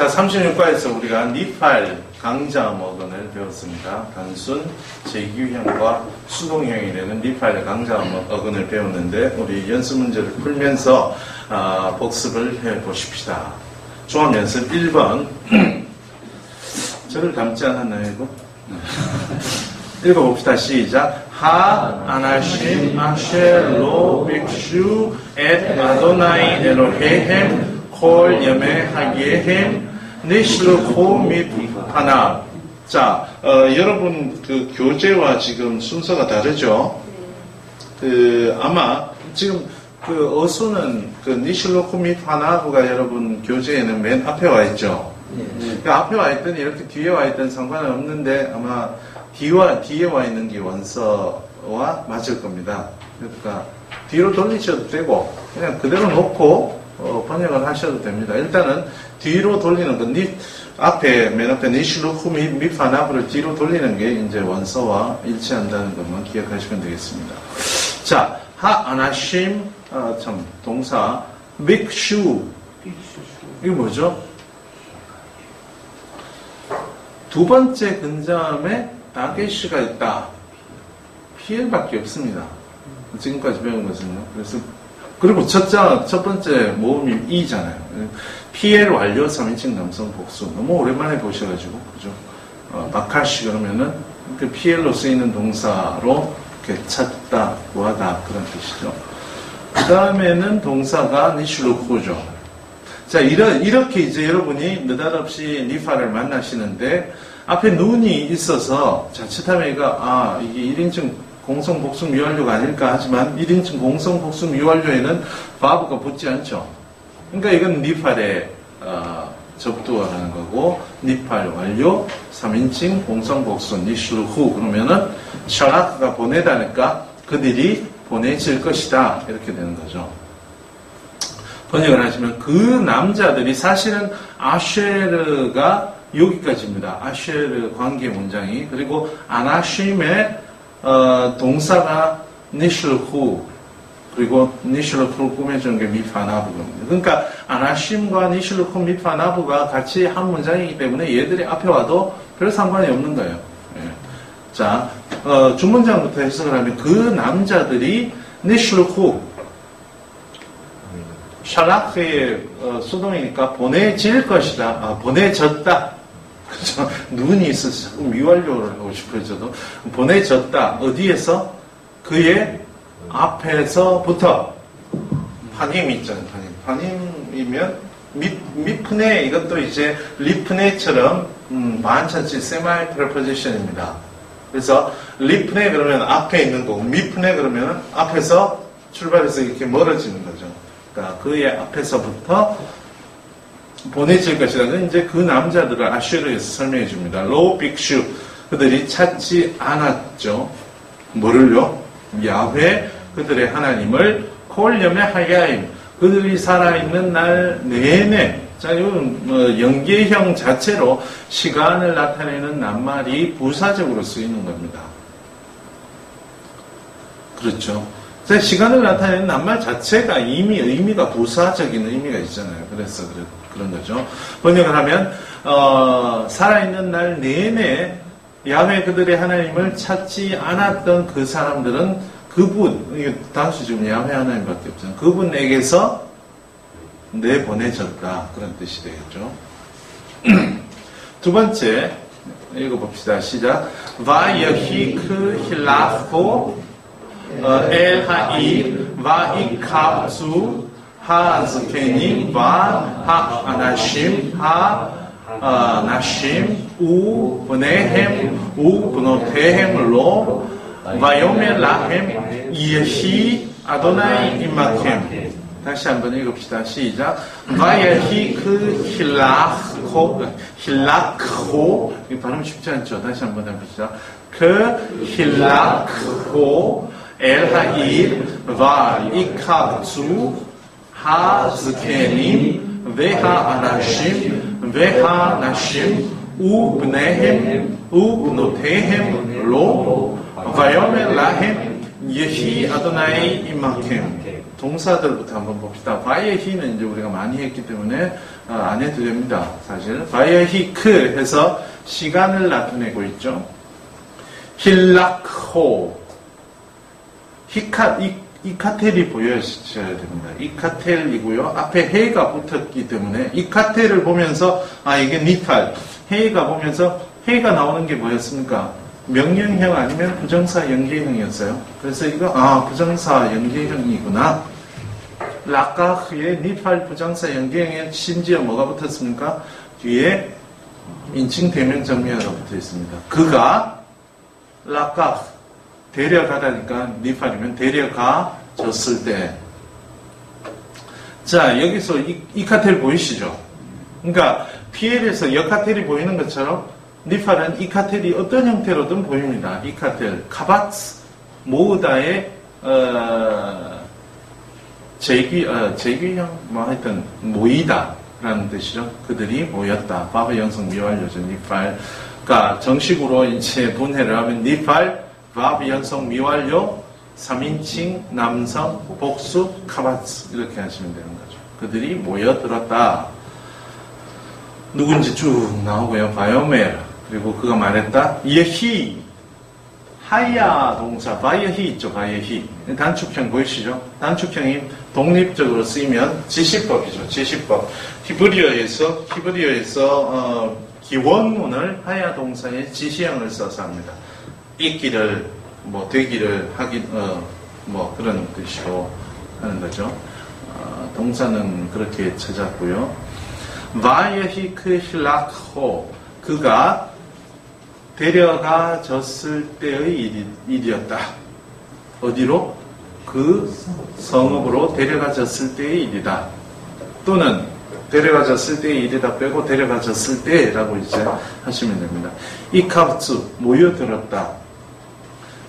자, 36과에서 우리가 니팔 강자먹은을 배웠습니다. 단순 제규형과 수동형이 되는 니팔 강자먹은을 배웠는데 우리 연습 문제를 풀면서 아, 복습을 해 보십시다. 종합 연습 1번. 저를 닮지 않았나요, 이거? 읽어봅시다. 시작. 하 아나심 아쉘로 빅슈 엣 아도나이 엘로헤헴 콜 여메 하기에헴 니실코 및 하나. 자, 어, 여러분 그 교재와 지금 순서가 다르죠? 그 아마 지금 그 어수는 그 니실로코 및 하나부가 여러분 교재에는 맨 앞에 와 있죠. 그 앞에 와 있든 이렇게 뒤에 와 있든 상관은 없는데 아마 뒤와 뒤에 와 있는 게 원서와 맞을 겁니다. 그러니까 뒤로 돌리셔도 되고 그냥 그대로 놓고 어, 번역을 하셔도 됩니다. 일단은 뒤로 돌리는 건 니, 앞에 맨 앞에 니실로쿠 미 미파나브를 뒤로 돌리는 게 이제 원서와 일치한다는 것만 기억하시면 되겠습니다. 자, 하 아나심 어, 참 동사 빅슈 이게 뭐죠? 두 번째 근자음에 다게시가 있다. PL밖에 없습니다. 지금까지 배운 것은요. 그래서 그리고 첫자 첫 번째 모음이 이잖아요. PL 완료 3인칭 남성 복수 너무 오랜만에 보셔가지고 그죠? 어, 마카시 그러면은 그 PL로 쓰이는 동사로 이렇게 찾다, 구하다 그런 뜻이죠. 그 다음에는 동사가 니슐루코죠. 자, 이런, 이렇게 이제 여러분이 느닷없이 니파를 만나시는데 앞에 눈이 있어서 자칫하면 이가 아, 이게 1인칭 공성 복수 미완료가 아닐까 하지만 1인칭 공성 복수 미완료에는 바브가 붙지 않죠. 그러니까 이건 니팔의 어, 접두어라는 거고 니팔 완료 3인칭 공성 복수 니슐후 그러면은 샤라크가 보내다니까 그들이 보내질 것이다 이렇게 되는 거죠. 번역을 하시면 그 남자들이 사실은 아쉐르가 여기까지입니다. 아쉐르 관계 문장이 그리고 아나심의 어, 동사가 니슐후 그리고 니슐후를 꾸며주는 게 미파나부입니다. 그러니까 아나심과 니슐후 미파나부가 같이 한 문장이기 때문에 얘들이 앞에 와도 별 상관이 없는 거예요. 예. 자, 어, 주문장부터 해석을 하면 그 남자들이 니슐후 샬라크의 어, 수동이니까 보내질 것이다. 아, 보내졌다. 그죠? 눈이 있어서 자꾸 미완료를 하고 싶어요, 저도. 보내졌다. 어디에서? 그의 앞에서부터. 파님 있잖아요, 파님. 파님이면 미, 미프네, 이것도 이제 리프네처럼, 음, 반찬치 세마이 프레포지션입니다. 그래서 리프네 그러면 앞에 있는 거고, 미프네 그러면 앞에서 출발해서 이렇게 멀어지는 거죠. 그러니까 그의 앞에서부터 보내질 것이다. 이제 그 남자들을 아슈르에서 설명해 줍니다. 로우 빅슈 그들이 찾지 않았죠. 뭐를요? 야훼 그들의 하나님을 콜염의 하야임 그들이 살아있는 날 내내 자, 이건 뭐 연계형 자체로 시간을 나타내는 낱말이 부사적으로 쓰이는 겁니다. 그렇죠. 시간을 나타내는 낱말 자체가 이미 의미가 부사적인 의미가 있잖아요. 그래서 그 런 거죠. 번역을 하면 어, 살아있는 날 내내 야훼 그들의 하나님을 찾지 않았던 그 사람들은 그분 단수 지금 야훼 하나님밖에 없잖아요. 그분에게서 내보내졌다 그런 뜻이 되겠죠. 두 번째 읽어봅시다. 시작. 바여히크 힐라포 하스케님 바 하, 아, 하나심 하 아, 나심 우 보네햄 우 보노테햄로 바요메 라햄 예히 아도나이 임마캠 다시 한번 읽읍시다. 시작. 바야히 그 힐라코 힐라코 이 발음 쉽지 않죠. 다시 한번 해봅시다. 그 힐라코 엘하이 바 이카 주 הזקנים והאנשים והנשים ובניהם ובנותיהם לו ויאמר להם יהי אדוני עמכם 동사들부터 한번 봅시다. 바이에 히는 이제 우리가 많이 했기 때문에 어, 안 해도 됩니다. 사실 바이에 히크 해서 시간을 나타내고 있죠. 힐락호 히카 이, 이카텔이 보여져야 됩니다. 이카텔이고요. 앞에 헤이가 붙었기 때문에 이카텔을 보면서 아 이게 니탈 헤이가 보면서 헤이가 나오는 게 뭐였습니까? 명령형 아니면 부정사 연계형이었어요. 그래서 이거 아 부정사 연계형이구나. 라카흐의 니팔 부정사 연계형에 심지어 뭐가 붙었습니까? 뒤에 인칭 대명 정리어가 붙어 있습니다. 그가 라카 데려가다니까 니팔이면 데려가 졌을 때. 자 여기서 이, 이 카텔 보이시죠? 그러니까 PL에서 역카텔이 보이는 것처럼 니팔은 이 카텔이 어떤 형태로든 보입니다. 이 카텔 카바츠 모으다의 어, 제기 어, 제기형 뭐 하여튼 모이다라는 뜻이죠. 그들이 모였다. 바브 연성 미완료죠. 니팔. 그러니까 정식으로 이제 분해를 하면 니팔 바브 연성 미완료 3인칭 남성 복수 카바츠 이렇게 하시면 되는 거죠. 그들이 모여들었다. 누군지 쭉 나오고요. 바이오멜 그리고 그가 말했다. 예히 하야 동사 바이어히 있죠. 바이어히 단축형 보이시죠? 단축형이 독립적으로 쓰이면 지시법이죠. 지시법 히브리어에서 히브리어에서 어, 기원문을 하야 동사의 지시형을 써서 합니다. 있기를 뭐 되기를 하기 어 뭐 그런 뜻으로 하는 거죠. 어, 동사는 그렇게 찾았고요. 바이어히 크힐락호 그가 데려가졌을 때의 일이었다. 어디로? 그 성읍으로 데려가졌을 때의 일이다. 또는 데려가졌을 때의 일이다 빼고 데려가졌을 때라고 이제 하시면 됩니다. 이카우츠 모여들었다.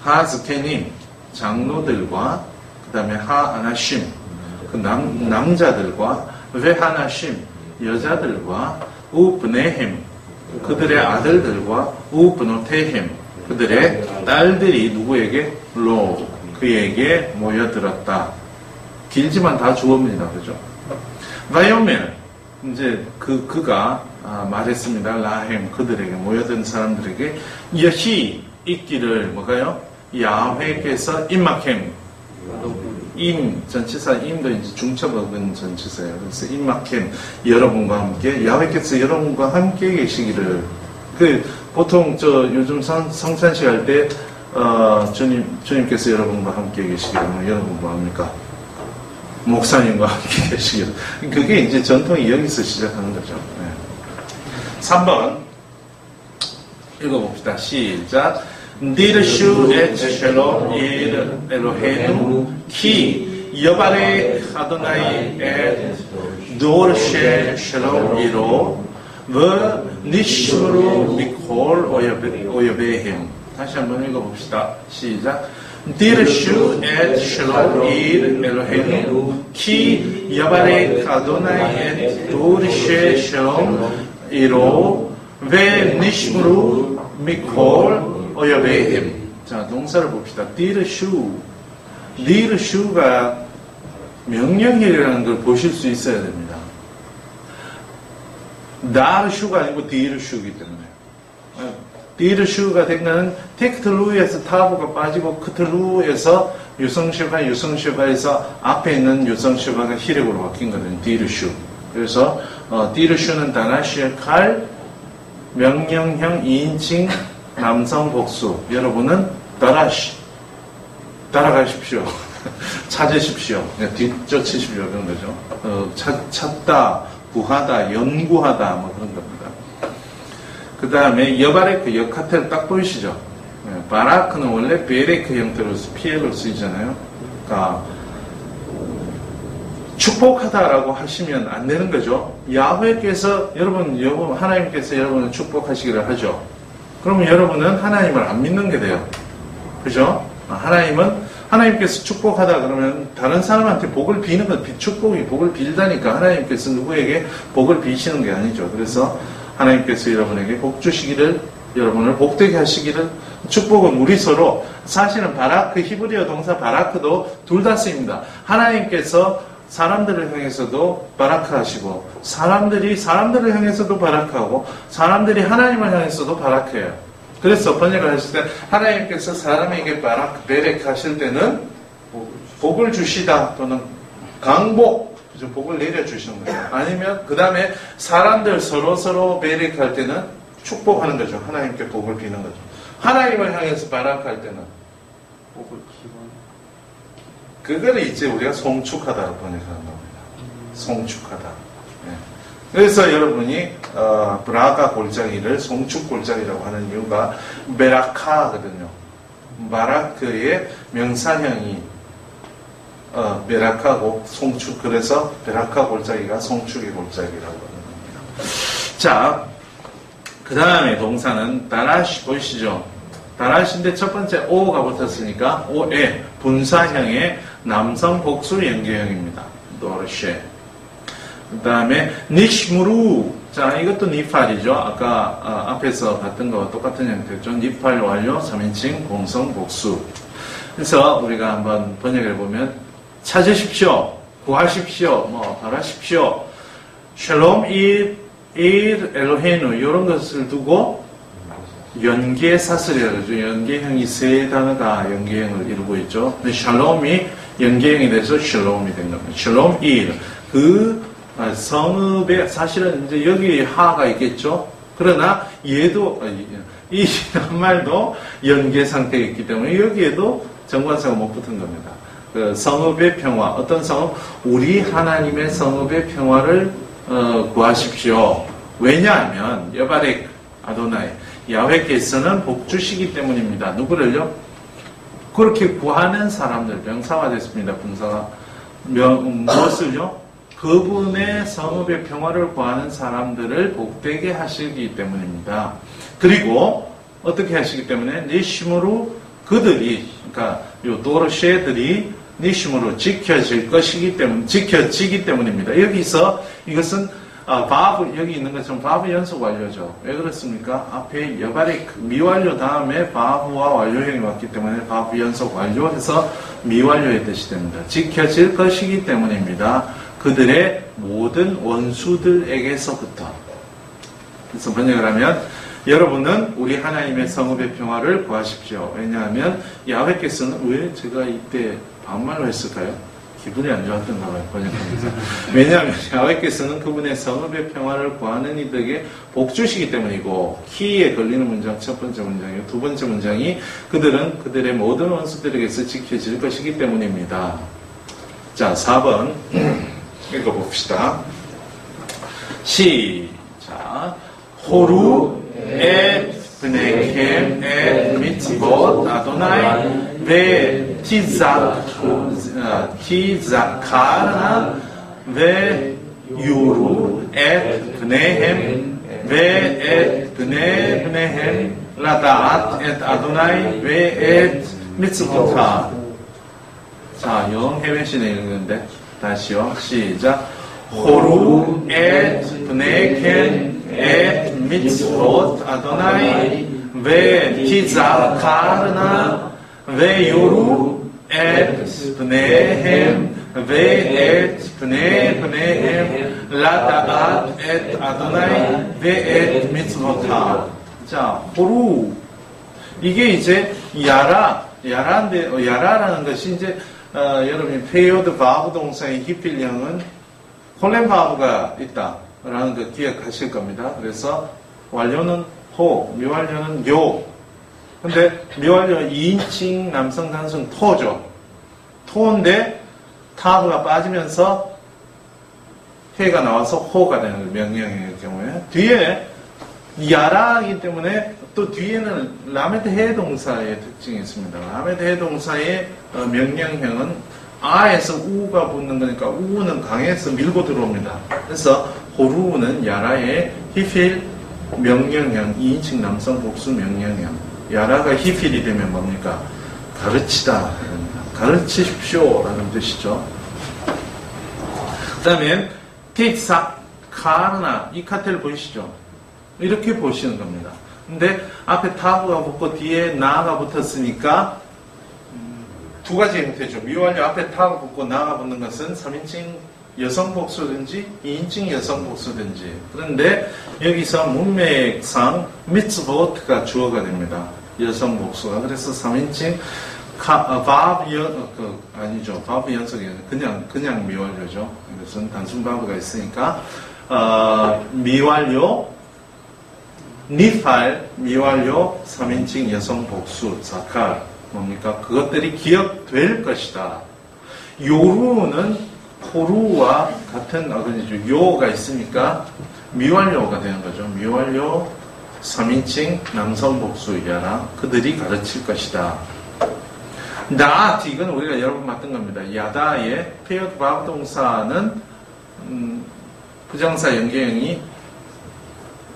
하즈케님 장로들과 그 다음에 하 아나심 그 남, 남자들과 베하나심 여자들과 우브네햄 그들의 아들들과 우브노테햄 그들의 딸들이 누구에게 로 그에게 모여들었다. 길지만 다 주어입니다. 그죠? 바이오멜 이제 그 그가 아, 말했습니다. 라햄 그들에게 모여든 사람들에게 여히 있기를 뭐가요? 야훼께서 임마캠 임 전치사 임도 이제 중첩어근 전치사예요. 그래서 임마캠 여러분과 함께 야훼께서 여러분과 함께 계시기를 그 보통 저 요즘 성, 성찬식 할 때 어, 주님 주님께서 여러분과 함께 계시기를 여러분과 합니까? 목사님과 함께 계시기를 그게 이제 전통이 여기서 시작하는 거죠. 네. 3번 읽어봅시다. 시작. 디르슈 엣 쉘로 일 엘로헤누 키 여바레 아도나이 엣 도르쉐 쉘로 이로 브 니슈로 미콜 오여베햄 다시 한번 읽어봅시다. 시작. 디르슈 엣 쉘로 일 엘로헤누 키 여바레 아도나이 엣 도르쉐 쉘로 이로 ve nishmuru mikol 어여베임. 자, 동사를 봅시다. 디르슈. 디르슈가 명령이라는 걸 보실 수 있어야 됩니다. 다르슈가 아니고 디르슈이기 때문에. 디르슈가 된 거는 테크틀루에서 타브가 빠지고 크틀루에서 유성시바, 유성시바에서 앞에 있는 유성시바가 히력으로 바뀐 거거든요. 디르슈. 그래서 어, 디르슈는 다나시의 칼, 명령형 2인칭 남성 복수. 여러분은 따라시, 따라가십시오. 찾으십시오. 뒤쫓으십시오. 그런 거죠. 어, 찾, 찾다, 구하다, 연구하다, 뭐 그런 겁니다. 그 다음에 여바레크, 역카텔 딱 보이시죠? 네, 바라크는 원래 베레크 형태로 PL로 쓰이잖아요. 그러니까 축복하다라고 하시면 안 되는 거죠. 야훼께서 여러분, 여러분 하나님께서 여러분을 축복하시기를 하죠. 그러면 여러분은 하나님을 안 믿는 게 돼요. 그죠? 아, 하나님은 하나님께서 축복하다 그러면 다른 사람한테 복을 비는 건 축복이 복을 빌다니까 하나님께서 누구에게 복을 비시는 게 아니죠. 그래서 하나님께서 여러분에게 복 주시기를 여러분을 복되게 하시기를 축복은 우리 서로 사실은 바라크 히브리어 동사 바라크도 둘 다 쓰입니다. 하나님께서 사람들을 향해서도 바라크 하시고 사람들이 사람들을 향해서도 바라크하고 사람들이 하나님을 향해서도 바라크해요. 그래서 번역을 하실 때 하나님께서 사람에게 바라크 베렉 하실 때는 복을 주시다 또는 강복 복을 내려주시는 거예요. 아니면 그 다음에 사람들 서로 서로 베렉할 때는 축복하는 거죠. 하나님께 복을 비는 거죠. 하나님을 향해서 바락할 때는 복을 기원. 그거를 이제 우리가 송축하다고 번역하는 겁니다. 송축하다. 네. 그래서 여러분이 어, 브라가 골짜기를 송축 골짜기라고 하는 이유가 메라카거든요. 마라크의 명사형이 어, 메라카고 송축 그래서 베라카 골짜기가 송축의 골짜기라고 하는 겁니다. 자, 그 다음에 동사는 다라시 보이시죠? 다라시인데 첫 번째 오가 붙었으니까 오에 분사형의 남성 복수 연계형입니다. 도르쉐. 그 다음에 니시무루 자 이것도 니팔이죠. 아까 어, 앞에서 봤던 거와 똑같은 형태죠. 니팔 완료 3인칭 공성 복수. 그래서 우리가 한번 번역해 보면 찾으십시오. 구하십시오. 뭐 바라십시오. 샬롬 이일 엘로헤누 이런 것을 두고 연계 사슬이라고 하죠. 연계형이 세 단어가 연계형을 이루고 있죠. 샬롬이 연계형이 돼서 샬롬이 된 겁니다. 샬롬 일. 그 성읍에 사실은 이제 여기 하가 있겠죠. 그러나 얘도 이 말도 연계 상태에 있기 때문에 여기에도 정관사가 못 붙은 겁니다. 그 성읍의 평화, 어떤 성읍? 우리 하나님의 성읍의 평화를 어, 구하십시오. 왜냐하면 여바렉 아도나이 야훼께서는 복 주시기 때문입니다. 누구를요? 그렇게 구하는 사람들 명사화됐습니다. 분사가 명, 무엇을요? 그분의 성읍의 평화를 구하는 사람들을 복되게 하시기 때문입니다. 그리고 어떻게 하시기 때문에 니심으로 그들이 그러니까 요 도르쉐들이 니심으로 지켜질 것이기 때문 지켜지기 때문입니다. 여기서 이것은 아, 바브 여기 있는 것처럼 바브 연속 완료죠. 왜 그렇습니까? 앞에 여발의 미완료 다음에 바브와 완료형이 왔기 때문에 바브 연속 완료해서 미완료의 뜻이 됩니다. 지켜질 것이기 때문입니다. 그들의 모든 원수들에게서부터. 그래서 번역을 하면 여러분은 우리 하나님의 성읍의 평화를 구하십시오. 왜냐하면 야훼께서는 왜 제가 이때 반말로 했을까요? 기분이 안 좋았던가 봐요, 번역하면서. 왜냐하면 야외께서는 그분의 성읍의 평화를 구하는 이들에게 복주시기 때문이고, 키에 걸리는 문장 첫 번째 문장이고, 두 번째 문장이 그들은 그들의 모든 원수들에게서 지켜질 것이기 때문입니다. 자, 4번 읽어봅시다. 시작. 호루 에 브네켐 에 미티봇 아도나이 베 티자 Tizakkarna ve yuru et bnehem ve et bnehem ladaat et Adonai ve et mitzvotah. 자, 영혜민 씨는 읽는데 다시요. 시작. 호루 et bnehem et mitzvot Adonai ve tizakkarna ve yuru et בניהם ואת בני בניהם לדעת את אדוני ואת מצוותיו. 자, 호루. 이게 이제 야라, 야라인데, 어, 야라라는 것이 이제, 어, 여러분이 페이오드 바브 동사의 히필형은 콜렌 바브가 있다. 라는 거 기억하실 겁니다. 그래서 완료는 호, 미완료는 요. 근데 미완료는 2인칭 남성 단순 토죠. 토인데 타브가 빠지면서 해가 나와서 호가 되는 명령의 경우에 뒤에 야라이기 때문에 또 뒤에는 라메드 해동사의 특징이 있습니다. 라메드 해동사의 어, 명령형은 아에서 우가 붙는 거니까 우는 강에서 밀고 들어옵니다. 그래서 호루는 야라의 히필 명령형 2인칭 남성 복수 명령형 야라가 히필이 되면 뭡니까? 가르치다 가르치십시오 라는 뜻이죠. 그 다음에 틱사 카르나 이 카테를 보이시죠? 이렇게 보시는 겁니다. 근데 앞에 타브가 붙고 뒤에 나가 붙었으니까 두 가지 형태죠. 미완료 앞에 타가 붙고 나가 붙는 것은 3인칭 여성 복수든지 2인칭 여성 복수든지 그런데 여기서 문맥상 미츠보트가 주어가 됩니다. 여성 복수가 그래서 3인칭 어, 바브 연, 어, 그, 아니죠. 바브 연속이 그냥, 그냥 미완료죠. 이것은 단순 바브가 있으니까, 어, 미완료, 니팔, 미완료, 3인칭 여성 복수, 자칼. 뭡니까? 그것들이 기억될 것이다. 요루는 포루와 같은, 아, 그죠. 요가 있으니까 미완료가 되는 거죠. 미완료, 3인칭 남성 복수 야라 그들이 가르칠 것이다. 나트 이건 우리가 여러 번 봤던 겁니다. 야다의 페어드 바브 동사는 음, 부정사 연계형이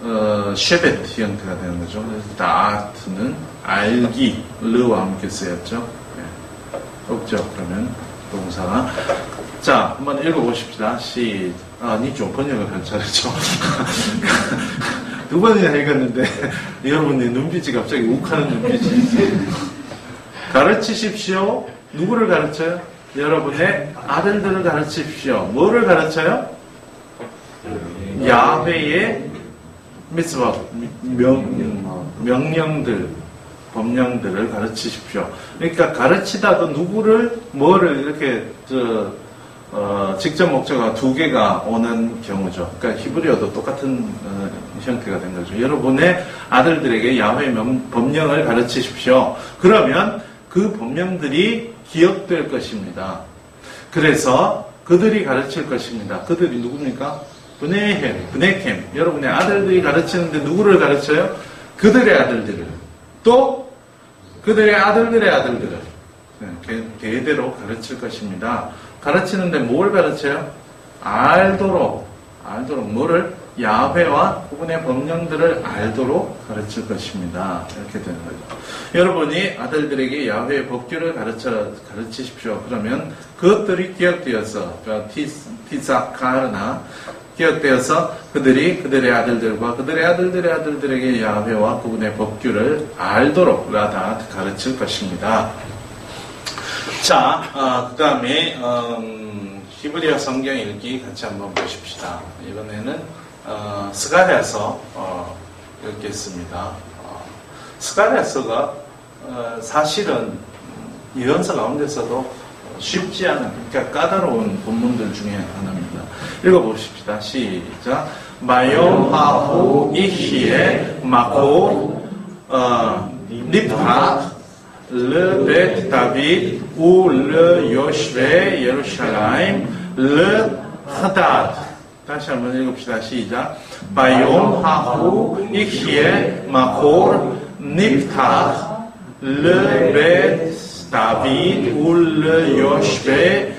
어, 쉐베트 형태가 되는 거죠. 그래서 나트는 알기 르와 함께 쓰였죠. 네. 없죠. 그러면 동사가 자 한번 읽어보십시다. 시 아, 니좀 번역을 할 차례죠. 두 번이나 읽었는데 여러분의 눈빛이 갑자기 욱하는 눈빛이 가르치십시오. 누구를 가르쳐요? 여러분의 아들들을 가르치십시오. 뭐를 가르쳐요? 야훼의 미스바 명, 명령들 법령들을 가르치십시오. 그러니까 가르치다도 누구를 뭐를 이렇게 저 어, 직접 목적어가 두 개가 오는 경우죠. 그러니까 히브리어도 똑같은 어, 형태가 된 거죠. 여러분의 아들들에게 야훼 법령을 가르치십시오. 그러면 그 법령들이 기억될 것입니다. 그래서 그들이 가르칠 것입니다. 그들이 누굽니까? 브네헴, 브네캠. 여러분의 아들들이 가르치는데 누구를 가르쳐요? 그들의 아들들을. 또 그들의 아들들의 아들들을. 네, 대대로 가르칠 것입니다. 가르치는데 뭘 가르쳐요? 알도록, 알도록 뭐를? 야훼와 그분의 법령들을 알도록 가르칠 것입니다. 이렇게 되는 거죠. 여러분이 아들들에게 야훼의 법규를 가르쳐 가르치십시오. 그러면 그것들이 기억되어서 그러니까 티사카르나 기억되어서 그들이 그들의 아들들과 그들의 아들들의 아들들에게 야훼와 그분의 법규를 알도록 라다 가르칠 것입니다. 자, 어, 그 다음에 음, 히브리어 성경 읽기 같이 한번 보십시다. 이번에는 어, 스가랴서 어, 읽겠습니다. 어, 스가랴서가 어, 사실은 예언서 가운데서도 쉽지 않은, 그러니까 까다로운 본문들 중에 하나입니다. 읽어보십시다. 시작. 마요하후 이히에 마코 립하 르벳 다빗 우르 요시베 예루샬라임 르 하닷 다시 한번 읽읍시다. 시작. 바용 하후 이히에 마콜 닙타 르벳 다빗 울 요시베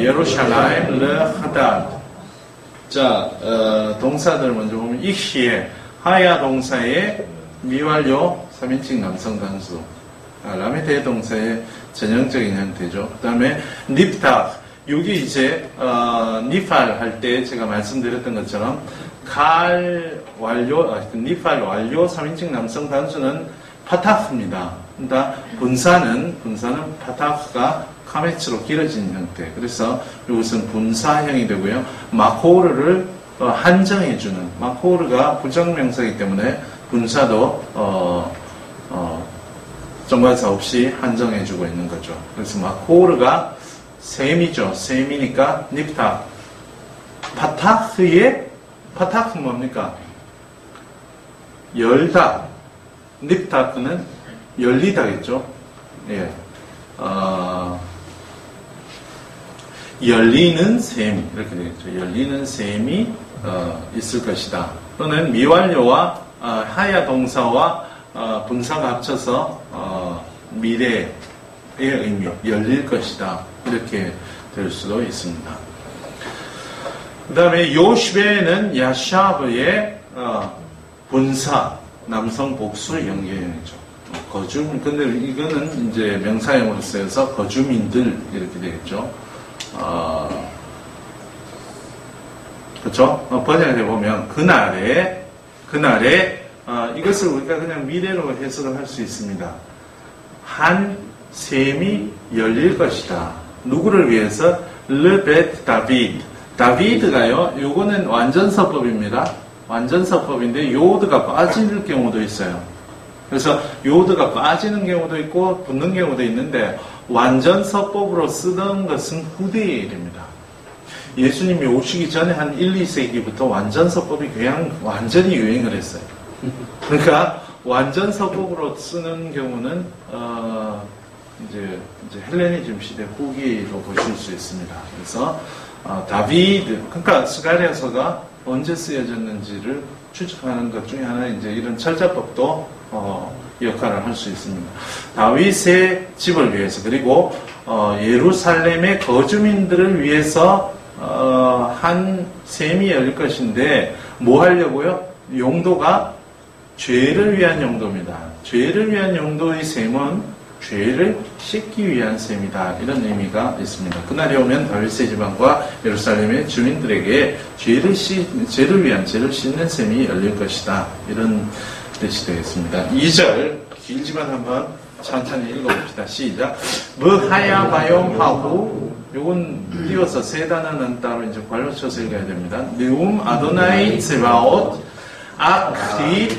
예루샬라임 르 하닷 자 어, 동사들 먼저 보면 이히에 하야 동사의 미완료 3인칭 남성 단수 아, 라메 대동사의 전형적인 형태죠. 그 다음에 닙타 여기 이제 어, 니팔 할 때 제가 말씀드렸던 것처럼 칼 완료, 아, 니팔 완료 3인칭 남성 단수는 파타프입니다. 그러니까 분사는 분사는 파타프가 카메츠로 길어진 형태. 그래서 이것은 분사형이 되고요. 마코르를 어, 한정해주는 마코르가 부정명사이기 때문에 분사도 어, 어, 정관사 없이 한정해주고 있는 거죠. 그래서 마코르가 셈이죠. 셈이니까 닙타. 파타흐의 파타흐 뭡니까? 열다. 닙타크는 열리다겠죠. 예. 어, 열리는 셈 이렇게 되겠죠. 열리는 셈이 어, 있을 것이다. 또는 미완료와 어, 하야 동사와 어, 분사가 합쳐서 어, 미래 의 의미 열릴 것이다. 이렇게 될 수도 있습니다. 그 다음에 요시베는 야샤브의 어, 본사 남성 복수 연계형이죠. 거주 근데 이거는 이제 명사형으로 쓰여서 거주민들 이렇게 되겠죠. 어, 그렇죠? 어, 번역해 보면 그날에 그날에 어, 이것을 우리가 그냥 미래로 해석을 할 수 있습니다. 한 셈이 열릴 것이다. 누구를 위해서? 르베트 다비드. 다비드가요, 요거는 완전서법입니다. 완전서법인데 요드가 빠질 경우도 있어요. 그래서 요드가 빠지는 경우도 있고 붙는 경우도 있는데 완전서법으로 쓰던 것은 후대의 일입니다. 예수님이 오시기 전에 한 1, 2세기부터 완전서법이 그냥 완전히 유행을 했어요. 그러니까 완전서법으로 쓰는 경우는 어 이제, 이제 헬레니즘 시대 후기로 보실 수 있습니다. 그래서 어, 다비드 그러니까 스가리아서가 언제 쓰여졌는지를 추측하는 것 중에 하나 이제 이런 철자법도 어, 역할을 할 수 있습니다. 다윗의 집을 위해서 그리고 어, 예루살렘의 거주민들을 위해서 어, 한 셈이 열릴 것인데 뭐 하려고요? 용도가 죄를 위한 용도입니다. 죄를 위한 용도의 셈은 죄를 씻기 위한 셈이다. 이런 의미가 있습니다. 그날이 오면 다윗의 지방과 예루살렘의 주민들에게 죄를 씻, 죄를 위한 죄를 씻는 셈이 열릴 것이다. 이런 뜻이 되겠습니다. 2절 길지만 한번 천천히 읽어봅시다. 시작. 뭐하야 바용하고 요건 띄워서 세 단어는 따로 이제 발로 쳐서 읽어야 됩니다. 느움 아도나이 츠바옷 아크릿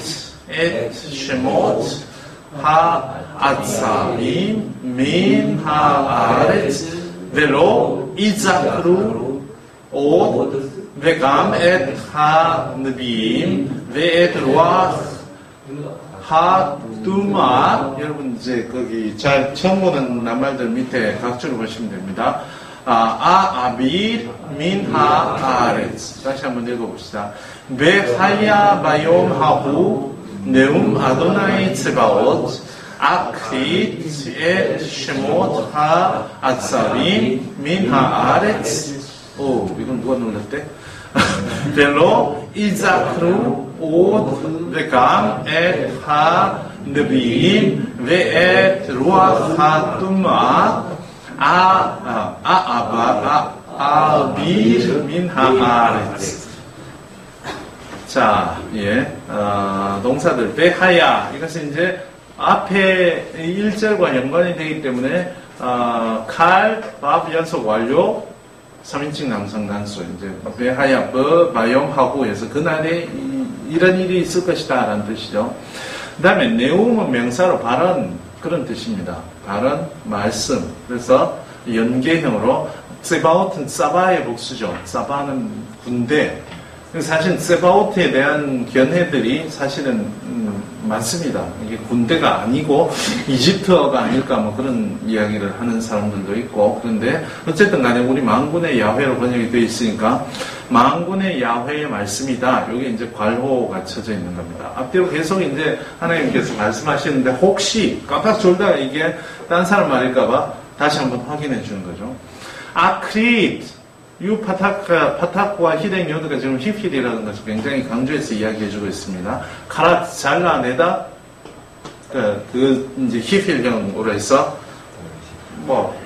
엣 쉐못 האצרים מן הארץ ולא יזכרו עוד וגם את הנביאים ואת רוח 하두마 여러분 이제 거기 잘 처음 보는 낱말들 밑에 각주를 보시면 됩니다. 아, 아빌 민하 아레츠 다시 한번 읽어봅시다. 베하야 바용 하후 נאום אדוני צבאות, אקרית את שמות העצרים מן הארץ, 오, 이건 누가 놀랐대? ולא יזכרו עוד וגם את הנביאים ואת רוח הטומאה האביר מן הארץ. 자, 예, 어, 동사들 베하야 이것은 이제 앞에 1절과 연관이 되기 때문에 어, 칼, 밥 연속 완료 3인칭 남성 단수 이제 베하야 버 마용하고 해서 그날에 이, 런 일이 있을 것이다 라는 뜻이죠. 그 다음에 내용은 명사로 발언 그런 뜻입니다. 발언, 말씀. 그래서 연계형으로 세바오트는 사바의 복수죠. 사바는 군대, 사실 세바오트에 대한 견해들이 사실은 음, 많습니다. 이게 군대가 아니고 이집트어가 아닐까 뭐 그런 이야기를 하는 사람들도 있고 그런데 어쨌든 간에 우리 망군의 야훼로 번역이 되어 있으니까 망군의 야훼의 말씀이다. 여기 이제 괄호가 쳐져 있는 겁니다. 앞뒤로 계속 이제 하나님께서 말씀하시는데 혹시 깜빡 졸다가 이게 딴 사람 말일까봐 다시 한번 확인해 주는 거죠. 아크릿 유 파타카, 파타크와 히덴 요드가 지금 히필이라는 것을 굉장히 강조해서 이야기해주고 있습니다. 카라 잘라내다, 그, 그 이제 히필형으로 해서, 뭐,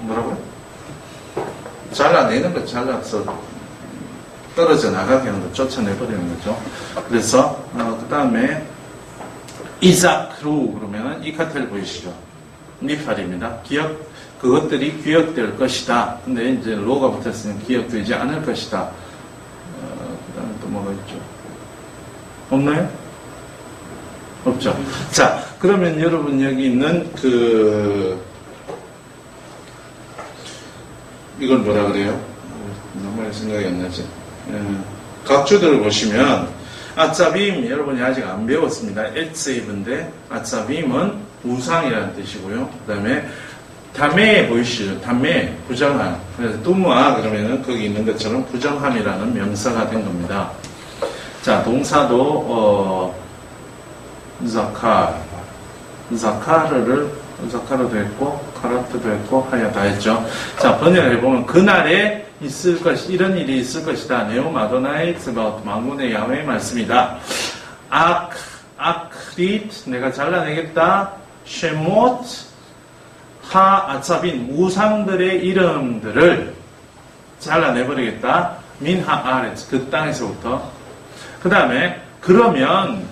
뭐라고요? 잘라내는 거, 잘라서 떨어져 나가게 하는 거, 쫓아내버리는 거죠. 그래서, 어, 그 다음에, 이삭루, 그러면은 이 카텔 보이시죠? 니팔입니다. 기억, 그것들이 기억될 것이다. 근데 이제 로가 붙었으면 기억되지 않을 것이다. 어, 그 다음에 또 뭐가 있죠? 없나요? 없죠. 자, 그러면 여러분 여기 있는 그, 이걸 뭐라 그래요? 정말 생각이 안 나지. 예. 각주들을 보시면, 아짜빔, 여러분이 아직 안 배웠습니다. 에츠입인데, 아짜빔은 우상이라는 뜻이고요. 그 다음에 담에 보이시죠? 담에 부정함. 그래서 뚜무아 그러면은 거기 있는 것처럼 부정함이라는 명사가 된 겁니다. 자, 동사도 어 자카 자카르를 자카르도 했고 카라트도 했고 하야 다 했죠. 자, 번역을 해보면 그날에 있을 것 이런 일이 있을 것이다. 네오 마도나이 스바우트 망군의 야훼의 말씀이다. 악 아크릿 내가 잘라내겠다. 쉐못 하 아차빈 우상들의 이름들을 잘라내버리겠다. 민하 아레츠 그 땅에서부터 그 다음에 그러면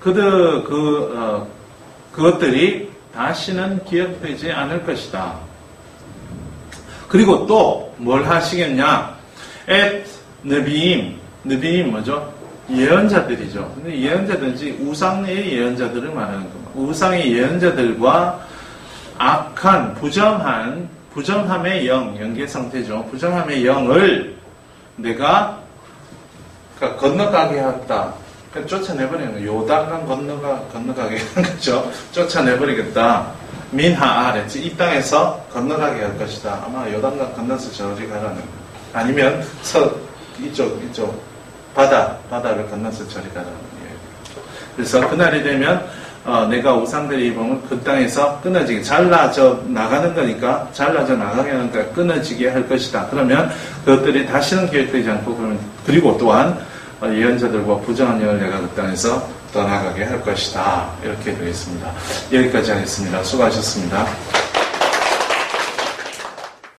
그들 그 어, 그것들이 다시는 기억되지 않을 것이다. 그리고 또 뭘 하시겠냐? 에 느비임, 느비임 뭐죠? 예언자들이죠. 근데 예언자든지 우상의 예언자들을 말하는 겁니다. 우상의 예언자들과 악한, 부정한, 부정함의 영, 연계 상태죠. 부정함의 영을 내가 그러니까 건너가게 했다. 그러니까 쫓아내버리는 거예요. 요단강 건너가, 건너가게 하는 거죠. 쫓아내버리겠다. 민하 아래, 이 땅에서 건너가게 할 것이다. 아마 요단강 건너서 저리 가라는 거예요. 아니면 서, 이쪽, 이쪽, 바다, 바다를 건너서 저리 가라는 거예요. 그래서 그날이 되면 어, 내가 우상들의 이범을 그 땅에서 끊어지게 잘라져 나가는 거니까 잘라져 나가게 하는 거니까 끊어지게 할 것이다. 그러면 그것들이 다시는 기획되지 않고 그러면 그리고 또한 어, 예언자들과 부정한 영을 내가 그 땅에서 떠나가게 할 것이다. 이렇게 되어 있습니다. 여기까지 하겠습니다. 수고하셨습니다.